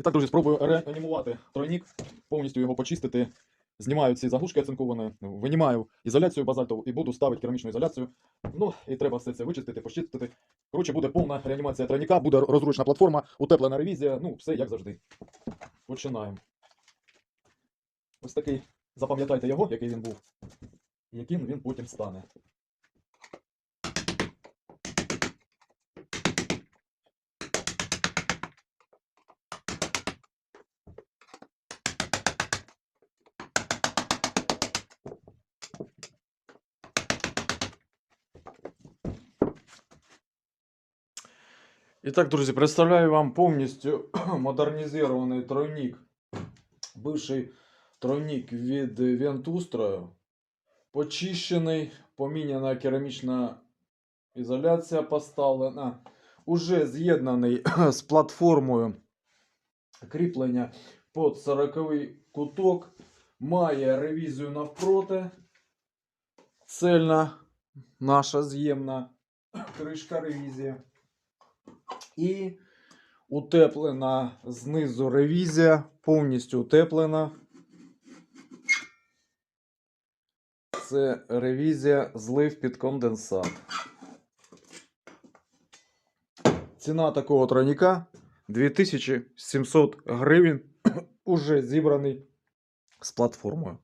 І так, друзі, спробую реанімувати тройник, повністю його почистити. Знімаю ці заглушки оцинковані, винімаю ізоляцію базальтову і буду ставити керамічну ізоляцію. Ну, і треба все це вичистити, почистити. Коротше, буде повна реанімація тройника, буде розручна платформа, утеплена ревізія, ну, все як завжди. Починаємо. Ось такий, запам'ятайте його, який він був, яким він потім стане. І так, друзі, представляю вам повністю модернізований тройник. Бивший тройник від Вентустрою. Почищений, поміняна керамічна ізоляція поставлена. Уже з'єднаний з платформою кріплення під 40 куток. Має ревізію навпроти. Цельна наша з'ємна кришка ревізія. І утеплена знизу ревізія, повністю утеплена. Це ревізія злив під конденсат. Ціна такого тройника 2700 гривень. Уже зібраний з платформою.